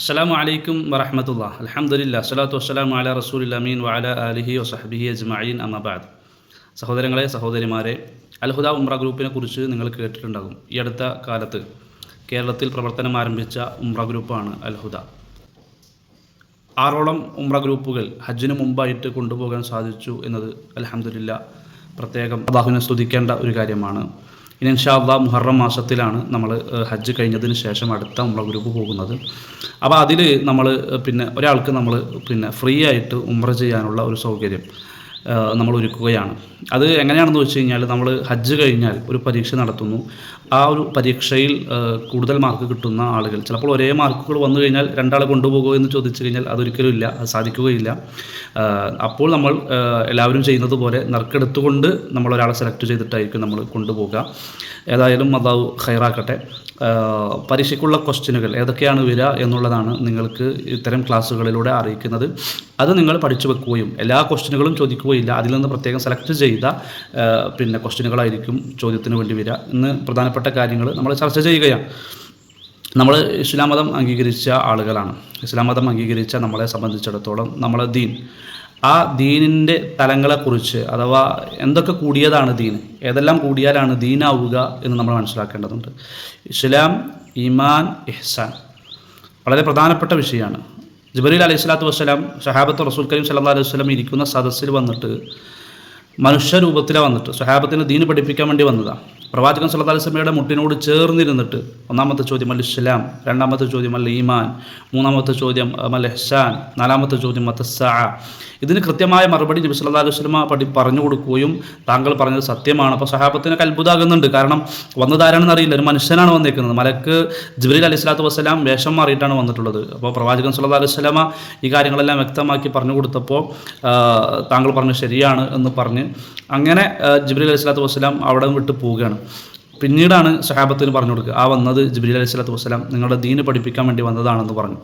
അസ്സലാമു അലൈക്കും വറഹമത്തുള്ള അലഹമുല്ല അസ്സലാത്തു വസ്സലാം അല റസൂൽ അമീൻ വാല അലിഹി വസഹബിഹി അജ്മീൻ അമബാദ് സഹോദരങ്ങളെ സഹോദരിമാരെ അൽഹുദ ഉംറ ഗ്രൂപ്പിനെ കുറിച്ച് നിങ്ങൾ കേട്ടിട്ടുണ്ടാകും. ഈ അടുത്ത കാലത്ത് കേരളത്തിൽ പ്രവർത്തനം ആരംഭിച്ച ഉംറ ഗ്രൂപ്പാണ് അൽഹുദ. ആറോളം ഉംറ ഗ്രൂപ്പുകൾ ഹജ്ജിന് മുമ്പായിട്ട് കൊണ്ടുപോകാൻ സാധിച്ചു എന്നത് അലഹമുല്ല പ്രത്യേകം അള്ളാഹുവിനെ സ്തുതിക്കേണ്ട ഒരു കാര്യമാണ്. ഇനി ഇൻഷാ അള്ളാഹ് മുഹറം മാസത്തിലാണ് നമ്മൾ ഹജ്ജ് കഴിഞ്ഞതിന് ശേഷം അടുത്ത ഉമ്ര ഗ്രൂപ്പ് പോകുന്നത്. അപ്പോൾ അതിൽ നമ്മൾ പിന്നെ ഒരാൾക്ക് നമ്മൾ പിന്നെ ഫ്രീ ആയിട്ട് ഉമ്ര ചെയ്യാനുള്ള ഒരു സൗകര്യം. നമ്മൾ ഒരുക്കുകയാണ്. അത് എങ്ങനെയാണെന്ന് വെച്ച് കഴിഞ്ഞാൽ നമ്മൾ ഹജ്ജ് കഴിഞ്ഞാൽ ഒരു പരീക്ഷ നടത്തുന്നു. ആ ഒരു പരീക്ഷയിൽ കൂടുതൽ മാർക്ക് കിട്ടുന്ന ആളുകൾ ചിലപ്പോൾ ഒരേ മാർക്കുകൾ വന്നു കഴിഞ്ഞാൽ രണ്ടാളെ കൊണ്ടുപോകുമോ എന്ന് ചോദിച്ചു കഴിഞ്ഞാൽ അതൊരിക്കലും ഇല്ല സാധിക്കുകയില്ല. അപ്പോൾ നമ്മൾ എല്ലാവരും ചെയ്യുന്നത് പോലെ നറുക്കെടുത്തുകൊണ്ട് നമ്മൾ ഒരാളെ സെലക്ട് ചെയ്തിട്ടായിരിക്കും നമ്മൾ കൊണ്ടുപോകുക ഏതായാലും അതാവ് ഹൈറാക്കട്ടെ ഏഹ്, പരീക്ഷയ്ക്കുള്ള ക്വസ്റ്റ്യനുകൾ ഏതൊക്കെയാണ് വരിക എന്നുള്ളതാണ് നിങ്ങൾക്ക് ഇത്തരം ക്ലാസ്സുകളിലൂടെ അറിയിക്കുന്നത്. അത് നിങ്ങൾ പഠിച്ചു വെക്കുകയും എല്ലാ ക്വസ്റ്റ്യനുകളും ചോദിക്കുകയില്ല. അതിൽ നിന്ന് പ്രത്യേകം സെലക്ട് ചെയ്ത പിന്നെ ക്വസ്റ്റ്യനുകളായിരിക്കും ചോദ്യത്തിന് വേണ്ടി വരിക. ഇന്ന് പ്രധാനപ്പെട്ട കാര്യങ്ങൾ നമ്മൾ ചർച്ച ചെയ്യുകയാണ്. നമ്മൾ ഇസ്ലാം മതം അംഗീകരിച്ച ആളുകളാണ്. ഇസ്ലാം മതം അംഗീകരിച്ച നമ്മളെ സംബന്ധിച്ചിടത്തോളം നമ്മളെ ദീൻ ആ ദീനിന്റെ തലങ്ങളെക്കുറിച്ച് അഥവാ എന്തൊക്കെ കൂടിയതാണ് ദീൻ? ഏതെല്ലാം കൂടിയാലാണ് ദീനാവുക എന്ന് നമ്മൾ മനസ്സിലാക്കേണ്ടതുണ്ട്. ഇസ്ലാം ഈമാൻ ഇഹ്സാൻ. വളരെ പ്രധാനപ്പെട്ട വിഷയമാണ്. ജബരീൽ അലൈഹി സ്വലാത്തു വസ്സലാം ഷഹാബത്ത് റസൂൽ കരീം സല്ലാ അലൈഹി വസ്ലം ഇരിക്കുന്ന സദസ്സിൽ വന്നിട്ട് മനുഷ്യരൂപത്തിലാണ് വന്നിട്ട് സ്വഹാബത്തിന് ദീന് പഠിപ്പിക്കാൻ വേണ്ടി വന്നതാണ് പ്രവാചകൻ സല്ലല്ലാഹു അലൈഹി വസല്ലമയുടെ മുട്ടിനോട് ചേർന്നിരുന്നിട്ട് ഒന്നാമത്തെ ചോദ്യം അല്ല ഇസ്ലാം രണ്ടാമത്തെ ചോദ്യം അല്ല ഈമാൻ മൂന്നാമത്തെ ചോദ്യം അല്ല ഹസാൻ നാലാമത്തെ ചോദ്യം മത്തസ്സാ ഇതിന് കൃത്യമായ മറുപടി നബി സല്ലല്ലാഹു അലൈഹി വസല്ലമ പഠി പറഞ്ഞു കൊടുക്കുകയും താങ്കൾ പറഞ്ഞത് സത്യമാണ്. അപ്പോൾ സഹാബത്തിനൊക്കെ അത്ഭുതമാകുന്നുണ്ട് കാരണം വന്നതാരാണെന്ന് അറിയില്ല. ഒരു മനുഷ്യനാണ് വന്നേക്കുന്നത്. മലക്ക് ജിബ്രീൽ അലി സ്വലാത്തു വസ്സലാം വേഷം മാറിയിട്ടാണ് വന്നിട്ടുള്ളത്. അപ്പോൾ പ്രവാചകൻ സല്ലല്ലാഹു അലൈഹി വസല്ലമ ഈ കാര്യങ്ങളെല്ലാം വ്യക്തമാക്കി പറഞ്ഞു കൊടുത്തപ്പോൾ താങ്കൾ പറഞ്ഞു ശരിയാണ് എന്ന് പറഞ്ഞ് അങ്ങനെ ജിബ്രീൽ അലൈഹി സ്വലാത്തു വസ്സലാം അവിടെ വിട്ട് പോവുകയാണ്. പിന്നീടാണ് സഹാബത്തിന് പറഞ്ഞു കൊടുക്കുക ആ വന്നത് ജിബ്രീൽ അലൈഹി സ്വലാത്തു വസ്സലാം നിങ്ങളുടെ ദീന് പഠിപ്പിക്കാൻ വേണ്ടി വന്നതാണെന്ന് പറഞ്ഞു.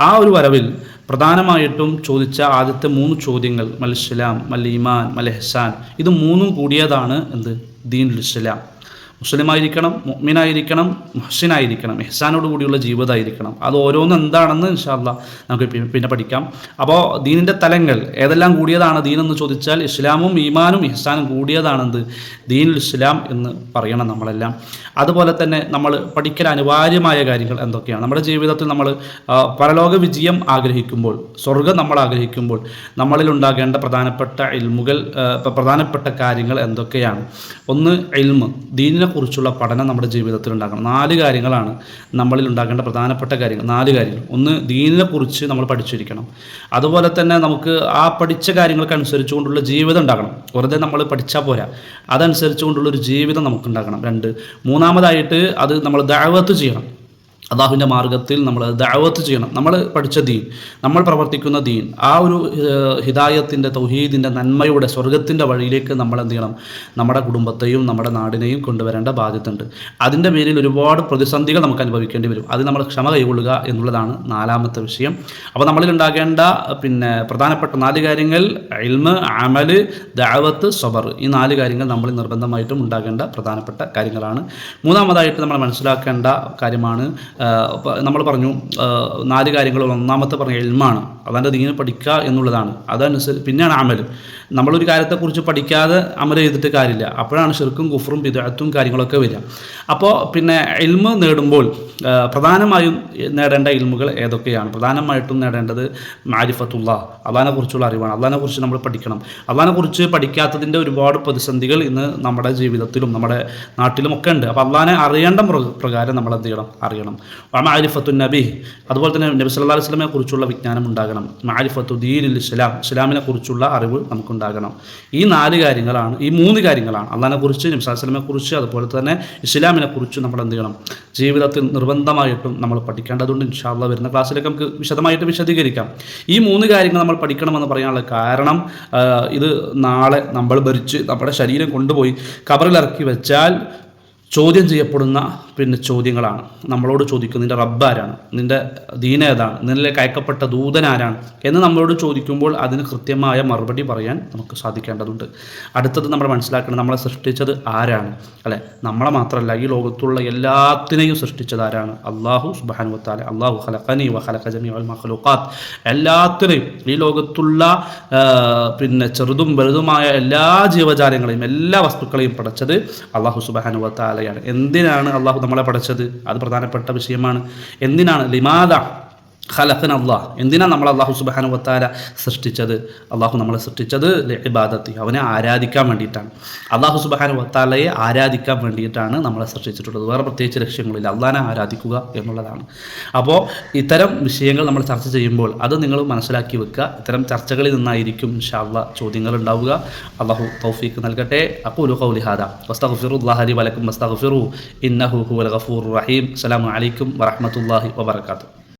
ആ ഒരു വരവിൽ പ്രധാനമായിട്ടും ചോദിച്ച ആദ്യത്തെ മൂന്ന് ചോദ്യങ്ങൾ മൽ ഇസ്ലാം മൽ മൽ ഇത് മൂന്നും കൂടിയതാണ് എന്ത്? ദീൻ ഇസ്ലാം. മുസ്ലിമായിരിക്കണം മുഅ്മിനായിരിക്കണം മുഹസിനായിരിക്കണം ഇഹ്സാനോട് കൂടിയുള്ള ജീവിതമായിരിക്കണം. അത് ഓരോന്നും എന്താണെന്ന് ഇൻഷാല്ല നമുക്ക് പിന്നെ പഠിക്കാം. അപ്പോൾ ദീനിന്റെ തലങ്ങൾ ഏതെല്ലാം കൂടിയതാണ് ദീൻ എന്ന് ചോദിച്ചാൽ ഇസ്ലാമും ഈമാനും ഇഹ്സാനും കൂടിയതാണെന്ത്? ദീനുൽ ഇസ്ലാം എന്ന് പറയണം നമ്മളെല്ലാം. അതുപോലെ തന്നെ നമ്മൾ പഠിക്കൽ അനിവാര്യമായ കാര്യങ്ങൾ എന്തൊക്കെയാണ്? നമ്മുടെ ജീവിതത്തിൽ നമ്മൾ പരലോക വിജയം ആഗ്രഹിക്കുമ്പോൾ സ്വർഗം നമ്മൾ ആഗ്രഹിക്കുമ്പോൾ നമ്മളിൽ ഉണ്ടാകേണ്ട പ്രധാനപ്പെട്ട ഇൽമുകൾ പ്രധാനപ്പെട്ട കാര്യങ്ങൾ എന്തൊക്കെയാണ്? ഒന്ന് ഇൽമ്. ദീനിനെ കുറിച്ചുള്ള പഠനം നമ്മുടെ ജീവിതത്തിൽ ഉണ്ടാക്കണം നാല് കാര്യങ്ങളാണ് നമ്മളിൽ ഉണ്ടാക്കേണ്ട പ്രധാനപ്പെട്ട കാര്യങ്ങൾ. നാല് കാര്യങ്ങൾ. ഒന്ന് ദീനിനെ കുറിച്ച് നമ്മൾ പഠിച്ചിരിക്കണം. അതുപോലെ തന്നെ നമുക്ക് ആ പഠിച്ച കാര്യങ്ങൾക്ക് അനുസരിച്ചുകൊണ്ടുള്ള ജീവിതം ഉണ്ടാക്കണം വെറുതെ നമ്മൾ പഠിച്ചാൽ പോരാ. അതനുസരിച്ചുകൊണ്ടുള്ള ഒരു ജീവിതം നമുക്ക് ഉണ്ടാക്കണം രണ്ട് മൂന്നാമതായിട്ട് അത് നമ്മൾ ദാവത്ത് ചെയ്യണം. അള്ളാഹുവിന്റെ മാർഗത്തിൽ നമ്മൾ ദാവത്ത് ചെയ്യണം. നമ്മൾ പഠിച്ച ദീൻ നമ്മൾ പ്രവർത്തിക്കുന്ന ദീൻ ആ ഒരു ഹിദായത്തിന്റെ തൗഹീദിന്റെ നന്മയുടെ സ്വർഗത്തിന്റെ വഴിയിലേക്ക് നമ്മൾ എന്ത് ചെയ്യണം? നമ്മുടെ കുടുംബത്തെയും നമ്മുടെ നാടിനെയും കൊണ്ടുവരേണ്ട ബാധ്യതയുണ്ട്. അതിന്റെ പേരിൽ ഒരുപാട് പ്രതിസന്ധികൾ നമുക്ക് അനുഭവിക്കേണ്ടി വരും. അത് നമ്മൾ ക്ഷമ കൈകൊള്ളുക എന്നുള്ളതാണ് നാലാമത്തെ വിഷയം. അപ്പോൾ നമ്മളിൽ ഉണ്ടാകേണ്ട പിന്നെ പ്രധാനപ്പെട്ട നാല് കാര്യങ്ങൾ ഇൽമ് അമൽ ദാവത്ത് സ്വബർ ഈ നാല് കാര്യങ്ങൾ നമ്മൾ നിർബന്ധമായിട്ടും ഉണ്ടാകേണ്ട പ്രധാനപ്പെട്ട കാര്യങ്ങളാണ്. മൂന്നാമതായിട്ട് നമ്മൾ മനസ്സിലാക്കേണ്ട കാര്യമാണ് നമ്മൾ പറഞ്ഞു നാല് കാര്യങ്ങൾ ഒന്നാമത്തെ പറഞ്ഞ എൽമാണ് അതാന്റെ ഇങ്ങനെ പഠിക്കുക എന്നുള്ളതാണ്. അതനുസരിച്ച് പിന്നെയാണ് അമൽ നമ്മളൊരു കാര്യത്തെക്കുറിച്ച് പഠിക്കാതെ അമൽ ചെയ്തിട്ട് കാര്യമില്ല. അപ്പോഴാണ് ഷെർക്കും കുഫറും വിദഗ്ധത്തും കാര്യങ്ങളൊക്കെ വരിക. അപ്പോൾ പിന്നെ എൽമ് നേടുമ്പോൾ പ്രധാനമായും നേടേണ്ട ഇൽമുകൾ ഏതൊക്കെയാണ്? പ്രധാനമായിട്ടും നേടേണ്ടത് മാരിഫത്തുള്ള അള്ളഹാനെക്കുറിച്ചുള്ള അറിവാണ്. അള്ളഹാനെക്കുറിച്ച് നമ്മൾ പഠിക്കണം. അള്ളഹാനെക്കുറിച്ച് പഠിക്കാത്തതിന്റെ ഒരുപാട് പ്രതിസന്ധികൾ ഇന്ന് നമ്മുടെ ജീവിതത്തിലും നമ്മുടെ നാട്ടിലും ഒക്കെ ഉണ്ട്. അപ്പോൾ അള്ളഹാനെ അറിയേണ്ട പ്ര- പ്രകാരം നമ്മൾ എന്ത് ചെയ്യണം? അറിയണം. മാരിഫത്തു നബി. അതുപോലെ തന്നെ നബി സല്ലാ സ്വലമെ കുറിച്ചുള്ള വിജ്ഞാനം ഉണ്ടാകണം. മാരിഫത്തു ദീനിൽ ഇസ്ലാം ഇസ്ലാമിനെ കുറിച്ചുള്ള അറിവ് നമുക്കുണ്ടാകണം. ഈ നാല് കാര്യങ്ങളാണ് ഈ മൂന്ന് കാര്യങ്ങളാണ്. അള്ളഹാനെ കുറിച്ച് നബി വസല്ലമയെ കുറിച്ച് അതുപോലെ തന്നെ ഇസ്ലാമിനെ കുറിച്ച് നമ്മൾ എന്ത് ചെയ്യണം? ജീവിതത്തിൽ നിർബന്ധമായിട്ടും നമ്മൾ പഠിക്കേണ്ടതുണ്ട്. ഇൻഷാല്ല വരുന്ന ക്ലാസ്സിലൊക്കെ നമുക്ക് വിശദമായിട്ട് വിശദീകരിക്കാം. ഈ മൂന്ന് കാര്യങ്ങൾ നമ്മൾ പഠിക്കണമെന്ന് പറയാനുള്ള കാരണം ഇത് നാളെ നമ്മൾ ഭരിച്ച് നമ്മുടെ ശരീരം കൊണ്ടുപോയി കബറിലിറക്കി വെച്ചാൽ ചോദ്യം ചെയ്യപ്പെടുന്ന പിന്നെ ചോദ്യങ്ങളാണ്. നമ്മളോട് ചോദിക്കും നിന്റെ റബ്ബാരാണ് നിന്റെ ദീന ഏതാണ്? നിന്നിലേക്ക് അയക്കപ്പെട്ട ദൂതൻ ആരാണ്? എന്ന് നമ്മളോട് ചോദിക്കുമ്പോൾ അതിന് കൃത്യമായ മറുപടി പറയാൻ നമുക്ക് സാധിക്കേണ്ടതുണ്ട്. അടുത്തത് നമ്മൾ മനസ്സിലാക്കണം നമ്മളെ സൃഷ്ടിച്ചത് ആരാണ്? അല്ലെ? നമ്മളെ മാത്രമല്ല ഈ ലോകത്തുള്ള എല്ലാത്തിനെയും സൃഷ്ടിച്ചത് ആരാണ്? അള്ളാഹു സുബാനുവത്താലെ അള്ളാഹു ഹലഖനി വ ഖലഖ ജമീ അൽ മഖ്ലൂഖാത്ത്. എല്ലാത്തിനെയും ഈ ലോകത്തുള്ള പിന്നെ ചെറുതും വലുതുമായ എല്ലാ ജീവജാലങ്ങളെയും എല്ലാ വസ്തുക്കളെയും പടച്ചത് അള്ളാഹു സുബാനുവത്താലയാണ് എന്തിനാണ് അള്ളാഹു നമ്മളെ പഠിച്ചത് അത് പ്രധാനപ്പെട്ട വിഷയമാണ്. എന്തിനാണ്? ലിമാദ ഖലഖൻ അള്ളാഹ് എന്തിനാണ് നമ്മൾ അള്ളാഹു സുബാന വത്താല സൃഷ്ടിച്ചത്? അള്ളാഹു നമ്മളെ സൃഷ്ടിച്ചത് ഇബാദത്തി അവനെ ആരാധിക്കാൻ വേണ്ടിയിട്ടാണ്. അള്ളാഹു സുബാന വത്താലയെ ആരാധിക്കാൻ വേണ്ടിയിട്ടാണ് നമ്മളെ സൃഷ്ടിച്ചിട്ടുള്ളത്. വേറെ പ്രത്യേകിച്ച് ലക്ഷ്യങ്ങളില്ല. അള്ളഹാനെ ആരാധിക്കുക എന്നുള്ളതാണ്. അപ്പോൾ ഇത്തരം വിഷയങ്ങൾ നമ്മൾ ചർച്ച ചെയ്യുമ്പോൾ അത് നിങ്ങൾ മനസ്സിലാക്കി വെക്കുക. ഇത്തരം ചർച്ചകളിൽ നിന്നായിരിക്കും ഇൻഷാല്ല ചോദ്യങ്ങൾ ഉണ്ടാവുക. അള്ളാഹു തൗഫീക്ക് നൽകട്ടെ. അക്കൂലു ഖൗലി ഹാദ. വസ്തഗ്ഫിറുല്ലാഹി ലി വലക്കും വസ്തഫിറു ഇന്നഹു ഹുവൽ ഗഫൂർ റഹീം. അസ്സലാമു അലൈക്കും വറഹ്മത്തുള്ളാഹി വബറകാതുഹു.